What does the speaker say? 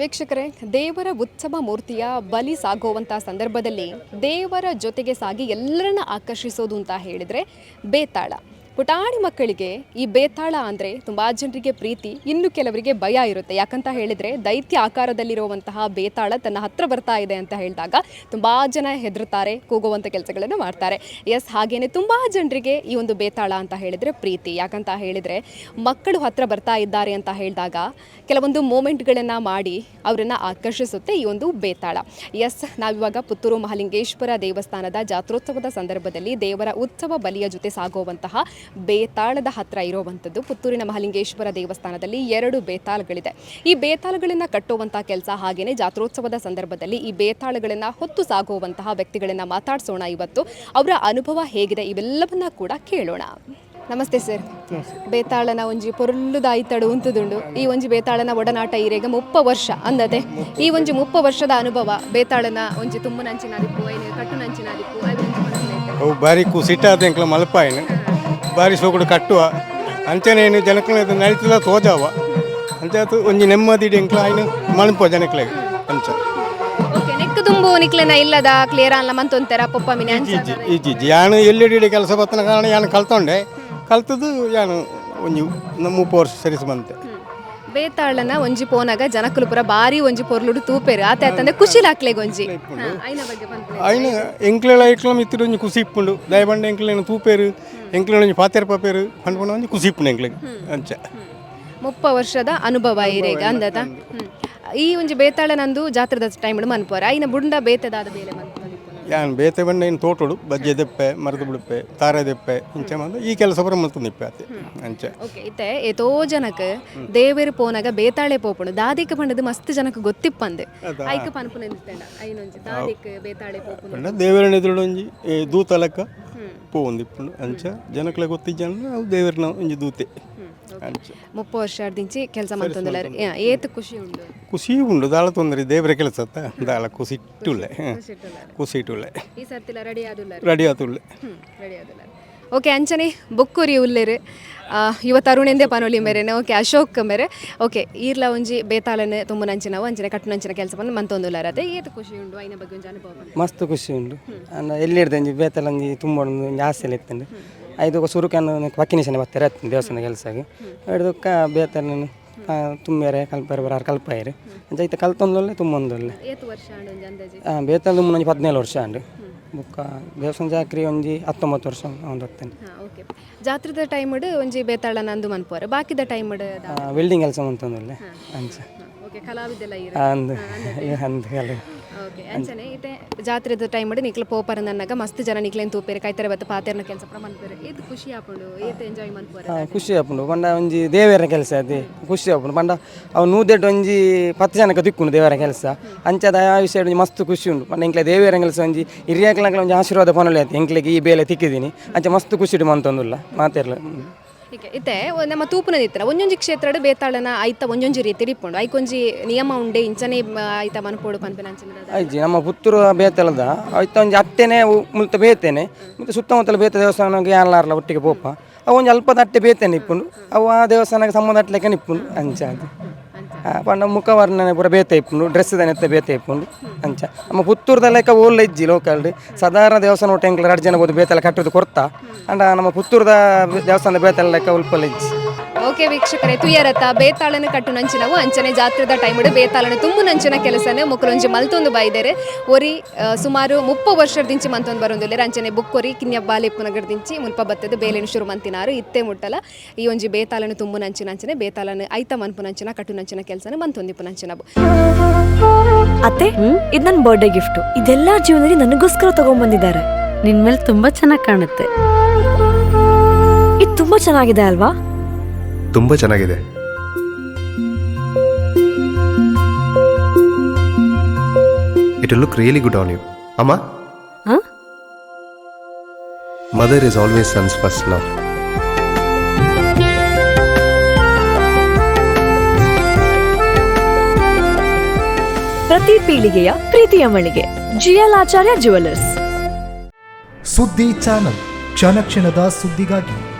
ವೀಕ್ಷಕರೇ, ದೇವರ ಉತ್ಸವ ಮೂರ್ತಿಯ ಬಲಿ ಸಾಗುವಂಥ ಸಂದರ್ಭದಲ್ಲಿ ದೇವರ ಜೊತೆಗೆ ಸಾಗಿ ಎಲ್ಲರನ್ನ ಆಕರ್ಷಿಸೋದು ಅಂತ ಹೇಳಿದರೆ ಬೇತಾಳ. ಪುಟಾಣಿ ಮಕ್ಕಳಿಗೆ ಈ ಬೇತಾಳ ಅಂದರೆ ತುಂಬ ಜನರಿಗೆ ಪ್ರೀತಿ, ಇನ್ನು ಕೆಲವರಿಗೆ ಭಯ ಇರುತ್ತೆ. ಯಾಕಂತ ಹೇಳಿದರೆ ದೈತ್ಯ ಆಕಾರದಲ್ಲಿರುವಂತಹ ಬೇತಾಳ ತನ್ನ ಹತ್ರ ಬರ್ತಾ ಇದೆ ಅಂತ ಹೇಳಿದಾಗ ತುಂಬ ಜನ ಹೆದರ್ತಾರೆ ಕೂಗುವಂಥ ಕೆಲಸಗಳನ್ನು ಮಾಡ್ತಾರೆ. ಎಸ್ ಹಾಗೇನೆ ತುಂಬ ಜನರಿಗೆ ಈ ಒಂದು ಬೇತಾಳ ಅಂತ ಹೇಳಿದರೆ ಪ್ರೀತಿ. ಯಾಕಂತ ಹೇಳಿದರೆ ಮಕ್ಕಳು ಹತ್ರ ಬರ್ತಾ ಇದ್ದಾರೆ ಅಂತ ಹೇಳಿದಾಗ ಕೆಲವೊಂದು ಮೂಮೆಂಟ್ಗಳನ್ನು ಮಾಡಿ ಅವರನ್ನು ಆಕರ್ಷಿಸುತ್ತೆ ಈ ಒಂದು ಬೇತಾಳ. ಎಸ್ ನಾವಿವಾಗ ಪುತ್ತೂರು ಮಹಾಲಿಂಗೇಶ್ವರ ದೇವಸ್ಥಾನದ ಜಾತ್ರೋತ್ಸವದ ಸಂದರ್ಭದಲ್ಲಿ ದೇವರ ಉತ್ಸವ ಬಲಿಯ ಜೊತೆ ಸಾಗುವಂತಹ ಬೇತಾಳದ ಹತ್ರ ಇರುವಂಥದ್ದು. ಪುತ್ತೂರಿನ ಮಹಾಲಿಂಗೇಶ್ವರ ದೇವಸ್ಥಾನದಲ್ಲಿ ಎರಡು ಬೇತಾಳಗಳಿದೆ. ಈ ಬೇತಾಳಗಳನ್ನು ಕಟ್ಟುವಂಥ ಕೆಲಸ ಹಾಗೆಯೇ ಜಾತ್ರೋತ್ಸವದ ಸಂದರ್ಭದಲ್ಲಿ ಈ ಬೇತಾಳಗಳನ್ನು ಹೊತ್ತು ಸಾಗುವಂತಹ ವ್ಯಕ್ತಿಗಳನ್ನು ಮಾತಾಡಿಸೋಣ ಇವತ್ತು. ಅವರ ಅನುಭವ ಹೇಗಿದೆ? ಇವೆಲ್ಲವನ್ನ ಕೂಡ ಕೇಳೋಣ. ನಮಸ್ತೆ ಸರ್. ಬೇತಾಳನ ಒಂಜಿ ಪೊರ್ಲುದಾಯ್ತಡು ಉಂತುದುಂಡು. ಈ ಒಂಜಿ ಬೇತಾಳನ ಒಡನಾಟ ಈರೆಗ ಮುಪ್ಪ ವರ್ಷ ಅಂದದೆ. ಈ ಒಂಜಿ ಮುಪ್ಪ ವರ್ಷದ ಅನುಭವ ಬೇತಾಳನ ಒಂಜಿ ತುಂಬುನಂಚಿನ ನಂಚಿನ ಕಟ್ಟು ಕಟ್ಟುನಂಚಿನ ದಿಪ್ಪು ಐದು ಒಂಜಿ ಮನಸ್ಸಿನೈತೆ. ಅವು ಬಾರಿ ಕುಸಿಟ್ಟಾದ ಬಾರಿ ಸೋಕುಡು ಕಟ್ಟುವ ಅಂಚನೇನು ಜನಕ್ಲ ನಡೀತದ ತೋಜಾವ ಅಂಚಾತು ಒಂಜಿ ನೆಮ್ಮದಿ ಎಂಕ್ಲ ಆಯ್ನು ಮಣಪ ಜನಕ್ಲೆಗೆ ಅಂಚ. ಓಕೆ ನೆಕ್ ತುಂಬು ನಿಕ್ಲೆನ ಇಲ್ಲದ ಕ್ಲಿಯರ್ ಅಲ್ಲ ಮಂತೊಂತೆರ ಪೊಪ್ಪ ಮಿನಿ ಅಂಚ ಇಜ್ಜಿ ಇಜ್ಜಿ ಯಾನು ಎಲ್ಲಿಡಿ ಕೆಲಸ ಬತ್ತನ ಕಾರಣ ಯಾನು ಕಲ್ತೊಂಡೆ. ಕಲ್ತದು ಯಾನು ಒಂಜಿ ನಮ್ಮ ಪೋರ್ಸ್ ವರ್ಷ ಸರಿಸಿ ಬಂತೆ. ಬೇತಾಳನ ಒಂಜಿ ಪೋನಾಗ ಜನಕುಲು ಪುರ ಬಾರಿ ಒಂಜಿ ಪೊರ್ಲುಡು ತೂಪೇರು. ಆತ ಆತಂದೆ ಖುಷಿ ಲಾಕ್ಲೆ ಒಂಜಿ. ಅಯ್ನ ಐನ ಬಗ್ಗೆ ಐಕ್ಲ ಮಿತ್ತಿಡು ಒಂಜಿ ಕುಸಿ ಇಪ್ಪುಂಡು. ದಯಬಂಡ ಎಂಕ್ಲೇನು ತೂಪೇರು ಎಂಕ್ಲೆ ಒಂಜಿ ಪಾತೆರ್ ಪಾಪೇರು ಪಂಡ್ಪುಂಡು ಒಂಜಿ ಕುಸಿ ಇಪ್ಪುಂಡು ಎಂಕ್ಲೆ ಅಂಚ. ಮುಪ್ಪ ವರ್ಷದ ಅನುಭವ ಇರೇಗ ಅಂದದ? ಹ್ಮ್. ಈ ಒಂಜಿ ಬೇತಾಳ ನಂದು ಜಾತ್ರದ ಟೈಮ್ ಮನ್ಪೋರ ಐನ ಬುಂಡ ಬೇತದಾದ ಬೇಲೆ ಮನ್ಪುನ ಯಾನ್ ಬೇತೆ ಬಣ್ಣ ಏನು ತೋಟೋಡು ಬಜ್ಜೆ ದೆಪ್ಪೆ ಮರದ ಬಿಡುಪ್ಪೆ ತಾರೆ ದೆಪ್ಪೆ ಇಂಚೆ ಮಂದು ಈ ಕೆಲಸ ಬರ ಮಲ್ತು ನಿಪ್ಪೆ ಅತ್ತೆ ಅಂಚೆ. ಓಕೆ ಇತ್ತೆ ಏತೋ ಜನಕ್ ದೇವೇರು ಪೋನಾಗ ಬೇತಾಳೆ ಪೋಪುಂಡು ದಾದಿಕ ಪಂಡದು ಮಸ್ತ್ ಜನಕ್ ಗೊತ್ತಿಪ್ಪಂದೆ. ಐಕ ಪನ್ಪುನ ಐನೊಂಜಿ ದಾದಿಕ್ ಬೇತಾಳೆ ಪೋಪುನ. ಪಂಡ ದೇವರನ ಎದುರು ಒಂಜಿ ದೂತಲಕ ದೂತ ಲೆಕ್ಕ ಅಂಚೆ. ಜನಕಲೆ ಅಂಚ ಜನಕ್ಲೆ ಗೊತ್ತಿಜ್ಜ ಅವು ದೇವರನ ಒಂಜಿ ದೂತೆ ಅಂಚೆ. ಮುಪ್ಪ ವರ್ಷ ಆಡ್ದಿಂಚಿ ಕೆಲಸ ಮಾಡ್ತಂದಿಲ್ಲ ಏತ್ ಖುಷಿ ಉಂಡು? ಖುಷಿ ಉಂಡು ದಾಳ ತೊಂದರೆ ದೇವರ ಕೆಲಸ ದಾಳ ಖುಷಿ ಇಟ್ಟುಲ್ಲ ಖುಷಿ ಈ ಸರ್ತಿಲ ರೆಡಿ ಆದುಲ್ಲ. ರೆಡಿ ಆತುಳ್ಳೆ ರೆಡಿ ಆದುಲ್ಲ ಓಕೆ ಅಂಚನೆ ಬುಕ್ಕುರಿ ಉಲ್ಲೆರು ಆ, ಯುವ ತರುಣೆಂದೇ ಪನೋಲಿ ಮೇರೆನೆ. ಓಕೆ ಅಶೋಕ್ ಮೇರೆ. ಓಕೆ ಈರ್ಲ ಒಂಜಿ ಬೇತಾಲನೆ ತುಂಬ ನಂಚಿನವು ಅಂಚನೆ ಕಟ್ಟು ನಂಚಿನ ಕೆಲಸ ಬಂದು ಮಂತೊಂದುಲ್ಲಾರ ಅದೇ ಏತು ಖುಷಿ ಉಂಡು ಐನ ಬಗ್ಗೆ ಒಂಜಿ ಅನುಭವ ಮಸ್ತ್ ಖುಷಿ ಉಂಡು. ಅಂದ್ರೆ ಎಲ್ಲಿ ಹಿಡ್ದು ಬೇತಲ್ಲ ಒಂಜಿ ತುಂಬ ಒಂದು ಆಸೆಲ್ಲ ಇತ್ತಂಡು ಐದು ಸುರುಕನ್ನು ಪಕ್ಕಿನಿಶನೆ ಬರ್ತಾರೆ ದೇವಸ್ಥಾನ ಕೆಲಸಕ್ಕೆ. ಹಿಡ್ದು ಕ ಬೇತಲ್ಲ ತುಂಬೇರೆ ಕಲ್ಪರೆ ಬರ ಕಲ್ಪಾಯಿರಿ ಅಂಚ ಐತ ಕಲ್ತೊಂದೊಲ್ಲೆ ತುಂಬೊಂದೊಲ್ಲೆ ಏತ್ ವರ್ಷ ಆಂಡ್ ಒಂಜಿ ಅಂದಾಜಿ? ಆ ಬೇತಲ್ಲ ಒಂಜಿ ಹದಿನೇಳು ವರ್ಷ ಆಂಡು. ಬುಕ್ಕ ದೇವಸ್ಥಾನ ಜಾಕ್ರಿ ಒಂಜಿ ಹತ್ತೊಂಬತ್ತು ವರ್ಷ ಒಂದು ಹೊತ್ತೇನೆ. ಹಾಂ ಓಕೆ. ಜಾತ್ರದ ಟೈಮಡ್ ಒಂಜಿ ಬೇತಾಳ ನಂದು ಮನ್ಪೋರೆ ಬಾಕಿದ ಟೈಮಡ್ ವೆಲ್ಡಿಂಗ್ ಕೆಲಸ ಮಂತೊಂದೊಲ್ಲೆ ಅಂಚ ಓಕೆ. ಕಲಾವಿದೆಲ್ಲ ಇರ? ಅಂದು. ಅಂದು ಎಲ್ಲ ಓಕೆ ಅಂಚನೆ ಇದೆ ಜಾತ್ರೆದ ಟೈಮಡ್ ನಿಕ್ಲ ಪೋಪರ ನನ್ನಗ ಮಸ್ತ್ ಜನ ನಿಕ್ಲೇನ್ ತೂಪೇರೆ ಕೈತರೆ ಬತ್ತ ಪಾತೆರ್ನ ಕೆಲಸ ಪುರ ಮನ್ಪೇರೆ ಏತ್ ಖುಷಿ ಆಪುಂಡು ಏತ್ ಎಂಜಾಯ್ ಮನ್ಪೋರೆ ಖುಷಿ ಆಪುಂಡು. ಪಂಡ ಒಂಜಿ ದೇವೇರ ಕೆಲಸ ಅದೇ. ಖುಷಿ ಆಪುಂಡು. ಪಂಡ ಅವು ನೂದೆಡ್ ಒಂಜಿ ಪತ್ತು ಜನಕ ದಿಕ್ಕುಂಡು ದೇವರ ಕೆಲಸ. ಅಂಚದ ಆ ವಿಷಯ ಒಂಜಿ ಮಸ್ತ್ ಖುಷಿ ಉಂಡು ಪಂಡ ಎಂಕ್ಲೆ ದೇವೇರ ಕೆಲಸ ಒಂಜಿ ಹಿರಿಯಕ್ಲ ಒಂಜಿ ಆಶೀರ್ವಾದ ಪನೊಲೆ ಆಯ್ತು ಎಂಕ್ಲೆಗೆ ಈ ಬೇಲೆ ತಿಕ್ಕಿದ್ದೀನಿ. ಅಂಚ ಮಸ್ತ್ ಖುಷಿ ಇಡು ಮಂತೊಂದುಲ್ಲ. ಮಾತಿರ್ಲ. ಹೀಗೆ ಇತ್ತೆ ನಮ್ಮ ತೂಪುನ ಇತ್ತರ ಒಂಜೊಂಜಿ ಕ್ಷೇತ್ರಡ್ ಬೇತಾಳನ ಐತ ಒಂಜೊಂಜಿ ರೀತಿ ರಿಪ್ಪುಂಡು ಐಕೊಂಜಿ ನಿಯಮ ಉಂಡೆ, ಇಂಚನೆ ಐತ ಮನ್ಪೋಡು ಪನ್ಪಿನ ಅಂಚಿನ ಐಜಿ ನಮ್ಮ ಪುತ್ತೂರು ಬೇತಲದ ಐತ ಒಂಜಿ ಉ- ಮುಲ್ತ ಬೇತೇನೆ. ಮತ್ತೆ ಸುತ್ತಮುತ್ತಲ ಬೇತ ದೇವಸ್ಥಾನಕ್ಕೆ ಯಾನ್ಲಾರ್ಲ ಒಟ್ಟಿಗೆ ಪೋಪ. ಅವು ಒಂಜಿ ಅಲ್ಪದ ಅಟ್ಟೆ ಬೇತೇನೆ ಇಪ್ಪುಂಡು. ಅವು ಆ ದೇವಸ್ಥಾನಕ್ಕೆ ಸಂಬಂಧ ಅಟ್ಲೆಕ್ಕೆ ನಿಪ್ಪುಂಡು ಅಂಚ ಆ, ಮುಖ ವರ್ಣನೆ ಪೂರ ಇಪ್ಪುಂಡು ಡ್ರೆಸ್ ದನೆತ್ತ ಬೇತೆ ಇಪ್ಪುಂಡು ಅಂಚ. ನಮ್ಮ ಪುತ್ತೂರ್ದ ಲೆಕ್ಕ ಓಲ್ಲ ಇಜ್ಜಿ ಲೋಕಲ್ ಸಾಧಾರಣ ದೇವಸ್ಥಾನ ಒಟ್ಟು ಎಂಕ್ಲ ಎರಡು ಜನ ಬೋದು ಬೇತೆಲ್ಲ ಕಟ್ಟೋದು ಕೊರ್ತಾ. ಅಂಡ ನಮ್ಮ ಪುತ್ತೂರ್ದ ದೇವಸ್ಥಾನದ ಬೇತೆಲ್ಲ ಲೆಕ್ಕ ಉಲ್ಪಲ್ಲ ಇಜ್ಜಿ ಓಕೆ ವೀಕ್ಷಕರೇ ತುಯ್ಯರತ್ತ ಬೇತಾಳನ ಕಟ್ಟು ನಂಚಿನವು. ಅಂಚನೆ ಜಾತ್ರೆದ ಟೈಮ್ ಬೇತಾಳನ ತುಂಬು ನಂಚಿನ ಕೆಲಸನೇ ಮುಕ್ಕಲೊಂಜಿ ಮಲ್ತೊಂದು ಬೈದರೆ ಒರಿ ಸುಮಾರು ಮುಪ್ಪ ವರ್ಷದ ದಿಂಚಿ ಮಂತೊಂದು ಬರೊಂದಿಲ್ಲ ಅಂಚನೆ ಬುಕ್ಕೊರಿ ಕಿನ್ಯ ಬಾಲಿಪ್ಪುನಗಡ ದಿಂಚಿ ಮುಲ್ಪ ಬತ್ತದ ಬೇಲೆನ ಶುರು ಮಂತಿನಾರು. ಇತ್ತೆ ಮುಟ್ಟಲ. ಈ ಒಂಜಿ ಬೇತಾಳನ ತುಂಬು ನಂಚಿನ ಅಂಚನೆ ಬೇತಾಳನ ಐತ ಮನ್ಪು ನಂಚಿನ ಕಟ್ಟು ನಂಚಿನ ಕೆಲಸನ ಮಂತೊಂದಿಪ್ಪು ನಂಚಿನವು. ಅತ್ತೆ ಇದು ನನ್ನ ಬರ್ಡೇ ಗಿಫ್ಟ್ ಇದೆಲ್ಲ ಜೀವನದಲ್ಲಿ ನನಗೋಸ್ಕರ ತಗೊಂಡ್ಬಂದಿದ್ದಾರೆ ನಿನ್ ಮೇಲೆ ತುಂಬಾ ಚೆನ್ನಾಗಿ ಕಾಣುತ್ತೆ. ಇದು ತುಂಬಾ ಚೆನ್ನಾಗಿದೆ ಅಲ್ವಾ? ತುಂಬ ಚೆನ್ನಾಗಿದೆ. It look really good on you ಅಮ್ಮ? ಹ? Mother is always sons first love ಪ್ರತಿ ಪೀಳಿಗೆಯ ಪ್ರೀತಿಯ ಮಳಿಗೆ. ಜಿಎಲ್ ಆಚಾರ್ಯ ಜುವೆಲ್ಲರ್ಸ್ ಸುದ್ದಿ ಚಾನಲ್. ಕ್ಷಣ ಕ್ಷಣದ ಸುದ್ದಿಗಾಗಿ.